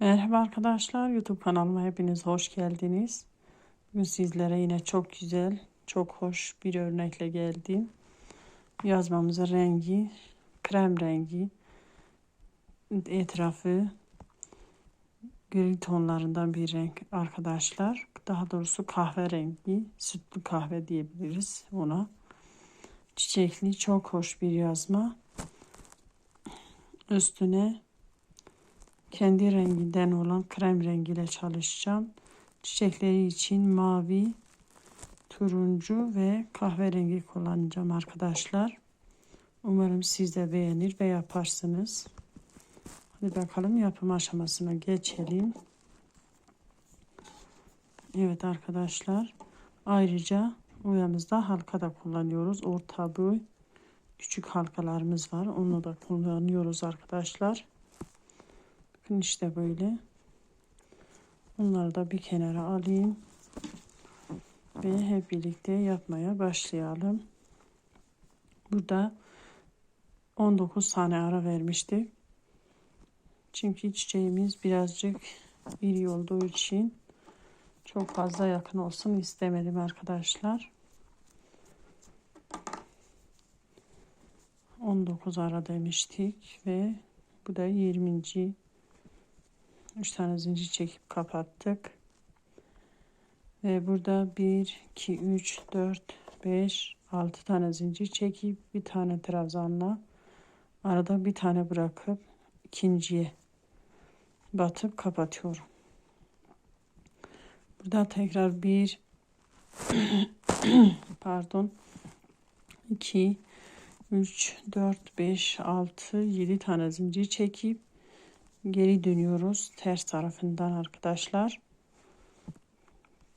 Merhaba arkadaşlar, YouTube kanalıma hepiniz hoş geldiniz. Bugün sizlere yine çok güzel, çok hoş bir örnekle geldim. Yazmamızın rengi krem rengi. Etrafı gri tonlarından bir renk arkadaşlar. Daha doğrusu kahverengi, sütlü kahve diyebiliriz ona. Çiçekli çok hoş bir yazma. Üstüne kendi renginden olan krem rengiyle çalışacağım. Çiçekleri için mavi, turuncu ve kahverengi kullanacağım arkadaşlar. Umarım siz de beğenir ve yaparsınız. Hadi bakalım yapım aşamasına geçelim. Evet arkadaşlar. Ayrıca uyamızda halka da kullanıyoruz. Orta boy küçük halkalarımız var. Onu da kullanıyoruz arkadaşlar. Bakın işte böyle. Bunları da bir kenara alayım. Ve hep birlikte yapmaya başlayalım. Burada 19 tane ara vermiştik. Çünkü çiçeğimiz birazcık iri olduğu için çok fazla yakın olsun istemedim arkadaşlar. 19 ara demiştik ve bu da 20. 3 tane zincir çekip kapattık. Ve burada 1, 2, 3, 4, 5, 6 tane zincir çekip bir tane trabzanla arada bir tane bırakıp ikinciye batıp kapatıyorum. Burada tekrar 1 pardon 2 3 4 5 6 7 tane zincir çekip geri dönüyoruz ters tarafından arkadaşlar.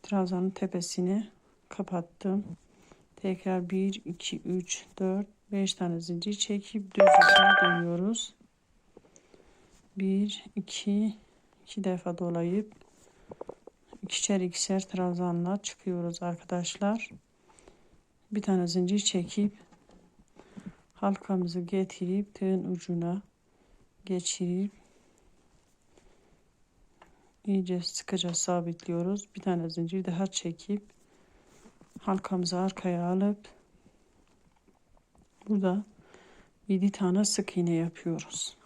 Trabzanın tepesini kapattım. Tekrar 1 2 3 4 5 tane zincir çekip düz yüzüne dönüyoruz. 1 2 2 defa dolayıp ikişer ikişer trabzanla çıkıyoruz arkadaşlar. Bir tane zincir çekip halkamızı getirip tığın ucuna geçirip iyice sıkıca sabitliyoruz. Bir tane zincir daha çekip halkamızı arkaya alıp burada 7 tane sık iğne yapıyoruz.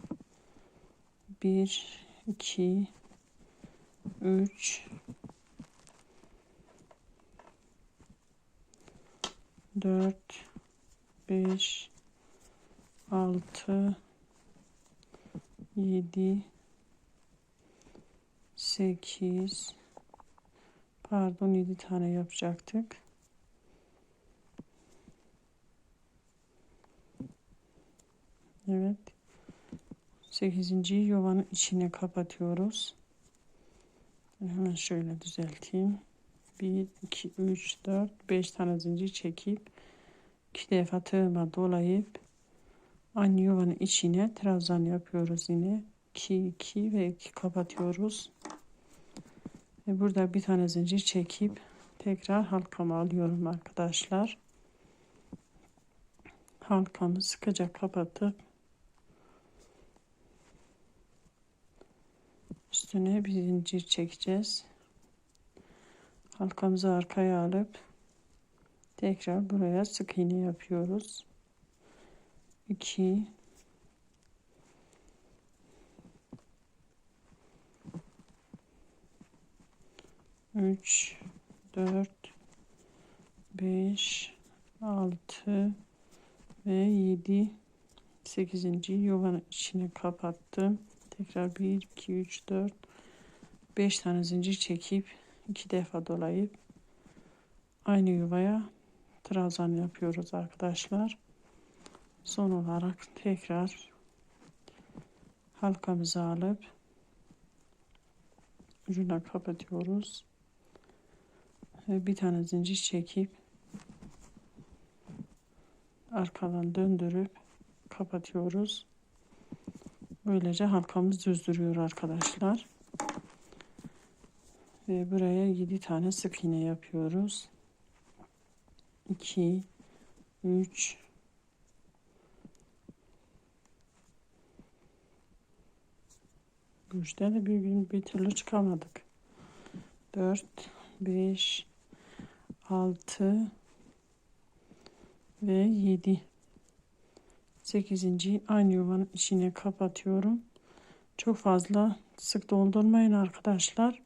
1 2 3 4 5 6 7 8 pardon 7 tane yapacaktık. Evet. 8. yuvanın içine kapatıyoruz. Hemen şöyle düzelteyim. 1 2 3 4 5 tane zincir çekip iki defa tığıma dolayıp aynı yuvanın içine trabzan yapıyoruz yine. 2 2 ve 2 kapatıyoruz. Ve burada bir tane zincir çekip tekrar halkamı alıyorum arkadaşlar. Halkamı sıkıca kapatıp üstüne bir zincir çekeceğiz. Halkamızı arkaya alıp tekrar buraya sık iğne yapıyoruz. 2 3 4 5 6 ve 7 8. yuvanın içine kapattım. Tekrar 1 2 3 4 5 tane zincir çekip iki defa dolayıp aynı yuvaya trabzan yapıyoruz arkadaşlar. Son olarak tekrar halkamızı alıp ucuna kapatıyoruz ve bir tane zincir çekip arkadan döndürüp kapatıyoruz. Böylece halkamız düz duruyor arkadaşlar. Ve buraya 7 tane sık iğne yapıyoruz. 2 3 4 Bu de bir gün bir türlü çıkamadık. 4, 5, 6 ve 7. 8. aynı yuvanın içine kapatıyorum. Çok fazla sık doldurmayın arkadaşlar.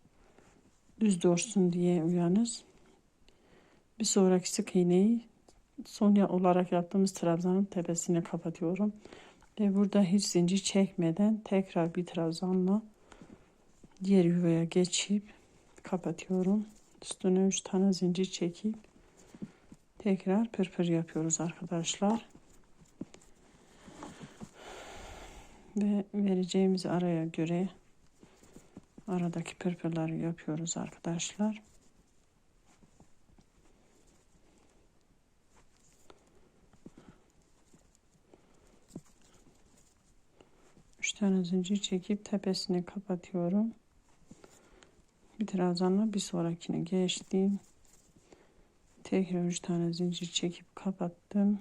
Düz dursun diye uyanız. Bir sonraki sık iğneyi son olarak yaptığımız trabzanın tepesine kapatıyorum. Ve burada hiç zincir çekmeden tekrar bir trabzanla diğer yuvaya geçip kapatıyorum. Üstüne 3 tane zincir çekip tekrar pırpır yapıyoruz arkadaşlar. Ve vereceğimiz araya göre aradaki pırpırları yapıyoruz arkadaşlar. Üç tane zincir çekip tepesini kapatıyorum. Bir trabzanla bir sonrakine geçtim. Tekrar üç tane zincir çekip kapattım.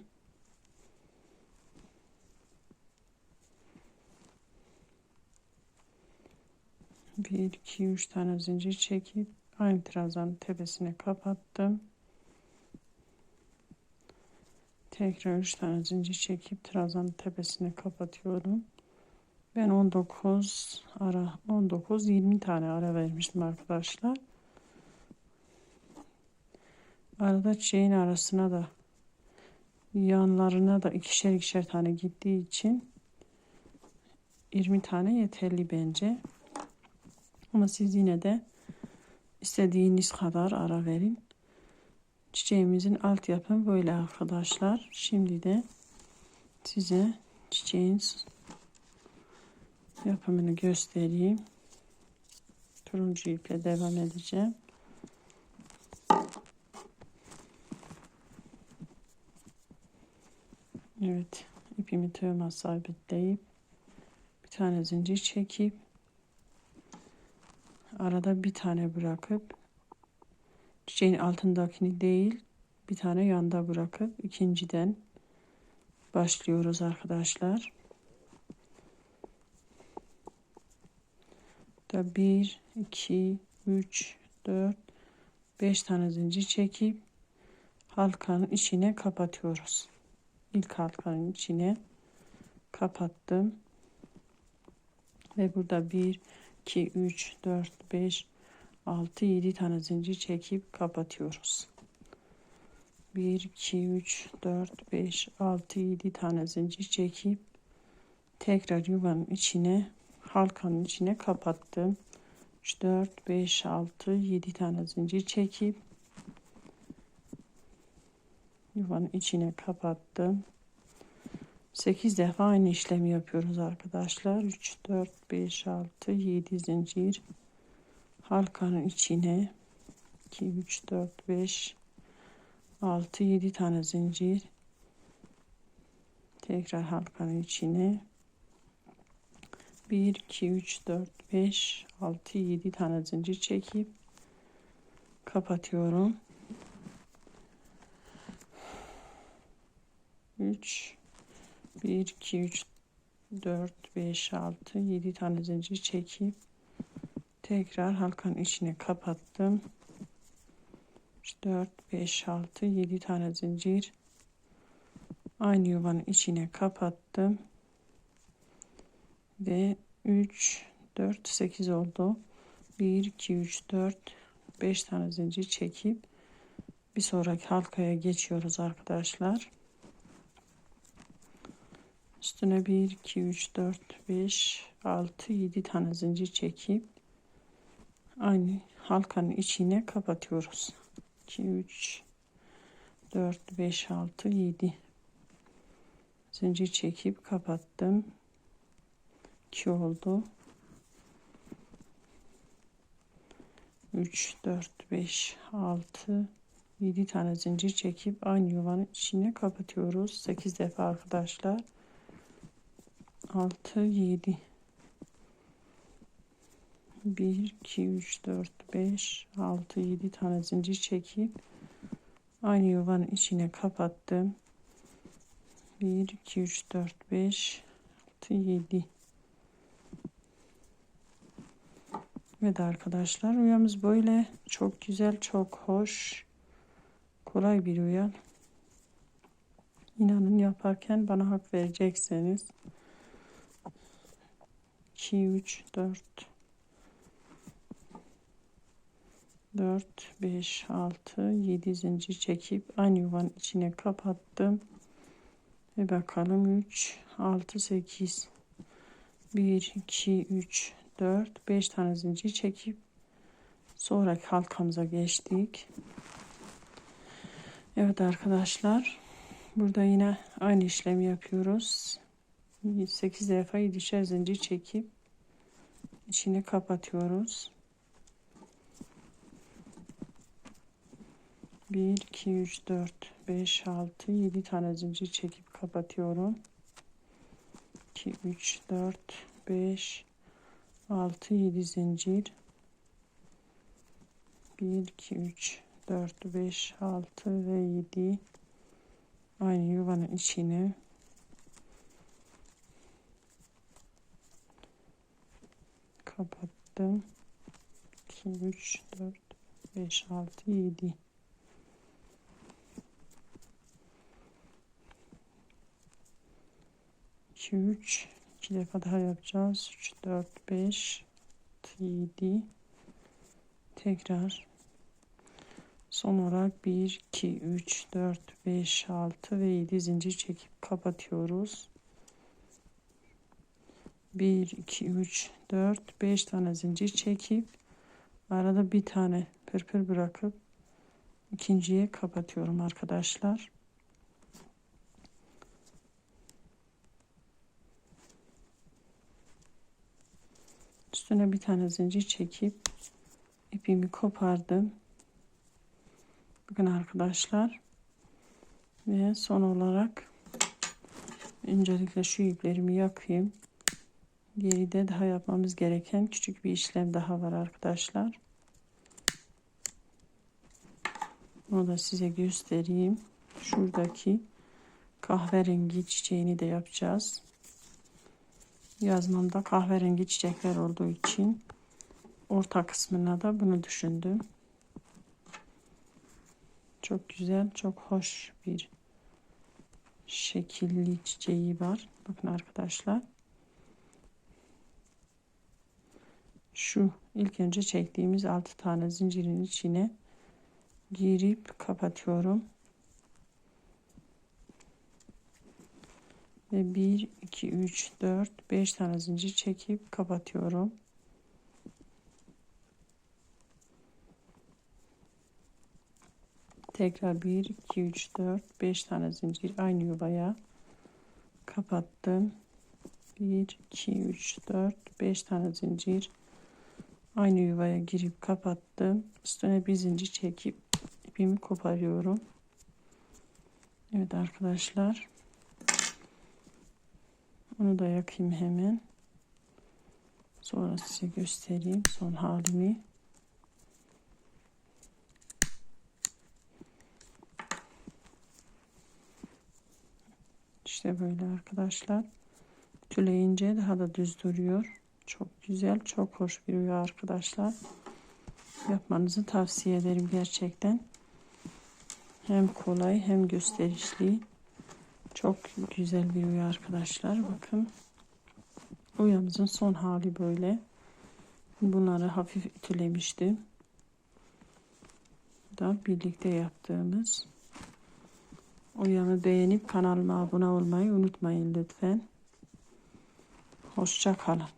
Bir, iki, üç tane zincir çekip aynı trabzanın tepesine kapattım. Tekrar üç tane zincir çekip trabzanın tepesine kapatıyorum. Ben 19 ara 19 20 tane ara vermiştim arkadaşlar. Arada çiçeğin arasına da yanlarına da ikişer ikişer tane gittiği için 20 tane yeterli bence. Ama siz yine de istediğiniz kadar ara verin. Çiçeğimizin alt yapım böyle arkadaşlar. Şimdi de size çiçeğin yapımını göstereyim. Turuncu iple devam edeceğim. Evet ipimi tığıma sabitleyip bir tane zincir çekip arada bir tane bırakıp çiçeğin altındakini değil bir tane yanda bırakıp ikinciden başlıyoruz arkadaşlar. Da 1 2 3 4 5 tane zincir çekip halkanın içine kapatıyoruz. İlk halkanın içine kapattım. Ve burada 1 2 3 4 5 6 7 tane zincir çekip kapatıyoruz. 1 2 3 4 5 6 7 tane zincir çekip tekrar yuvanın içine halkanın içine kapattım. 3 4 5 6 7 tane zincir çekip yuvanın içine kapattım. 8 defa aynı işlemi yapıyoruz arkadaşlar. 3 4 5 6 7 zincir halkanın içine 2 3 4 5 6 7 tane zincir tekrar halkanın içine 1 2 3 4 5 6 7 tane zincir çekip kapatıyorum. 3 1 2 3 4 5 6 7 tane zincir çekip tekrar halkanın içine kapattım. 3 4 5 6 7 tane zincir aynı yuvanın içine kapattım. Ve 3 4 8 oldu. 1 2 3 4 5 tane zincir çekip bir sonraki halkaya geçiyoruz arkadaşlar. Üstüne 1 2 3 4 5 6 7 tane zincir çekip aynı halkanın içine kapatıyoruz. 2 3 4 5 6 7 zincir çekip kapattım 2 oldu. 3 4 5 6 7 tane zincir çekip aynı yuvanın içine kapatıyoruz. 8 defa arkadaşlar. 6 7 1 2 3 4 5 6 7 tane zincir çekip aynı yuvanın içine kapattım. 1 2 3 4 5 6 7 Evet arkadaşlar. Uyamız böyle. Çok güzel çok hoş. Kolay bir uyan. İnanın yaparken bana hak verecekseniz 2 3 4 4 5 6 7 zincir çekip aynı yuvanın içine kapattım. Ve bakalım 3 6 8 1 2 3 4 5 tane zincir çekip sonraki halkamıza geçtik. Evet arkadaşlar burada yine aynı işlemi yapıyoruz. 8 defa 7'şer zincir çekip içini kapatıyoruz. 1 2 3 4 5 6 7 tane zincir çekip kapatıyorum. 2 3 4 5 6 7 zincir. 1 2 3 4 5 6 ve 7 aynı yuvanın içine. Kapattım. 2 3 4 5 6 7 2 3 2 defa daha yapacağız. 3 4 5 7 tekrar. Son olarak 1 2 3 4 5 6 ve 7 zincir çekip kapatıyoruz. 1 2 3 4 5 tane zincir çekip arada bir tane pırpır bırakıp ikinciye kapatıyorum arkadaşlar üstüne bir tane zincir çekip ipimi kopardım. Bakın arkadaşlar. Ve son olarak öncelikle şu iplerimi yakayım. Geride daha yapmamız gereken küçük bir işlem daha var arkadaşlar. Onu da size göstereyim. Şuradaki kahverengi çiçeğini de yapacağız yazmamda kahverengi çiçekler olduğu için orta kısmına da bunu düşündüm. Çok güzel, çok hoş bir şekilli çiçeği var. Bakın arkadaşlar. Şu ilk önce çektiğimiz 6 tane zincirin içine girip kapatıyorum. Ve 1 2 3 4 5 tane zincir çekip kapatıyorum. Tekrar 1 2 3 4 5 tane zincir aynı yuvaya kapattım. 1 2 3 4 5 tane zincir aynı yuvaya girip kapattım. Üstüne bir zincir çekip ipimi koparıyorum. Evet arkadaşlar onu da yakayım hemen. Sonra size göstereyim son halimi. İşte böyle arkadaşlar. Tüleyince daha da düz duruyor. Çok güzel, çok hoş bir rüya arkadaşlar. Yapmanızı tavsiye ederim gerçekten. Hem kolay hem gösterişli. Çok güzel bir uyu arkadaşlar. Bakın. Uyamızın son hali böyle. Bunları hafif ütülemiştim. Da birlikte yaptığımız. Uyamı beğenip kanalıma abone olmayı unutmayın lütfen. Hoşça kalın.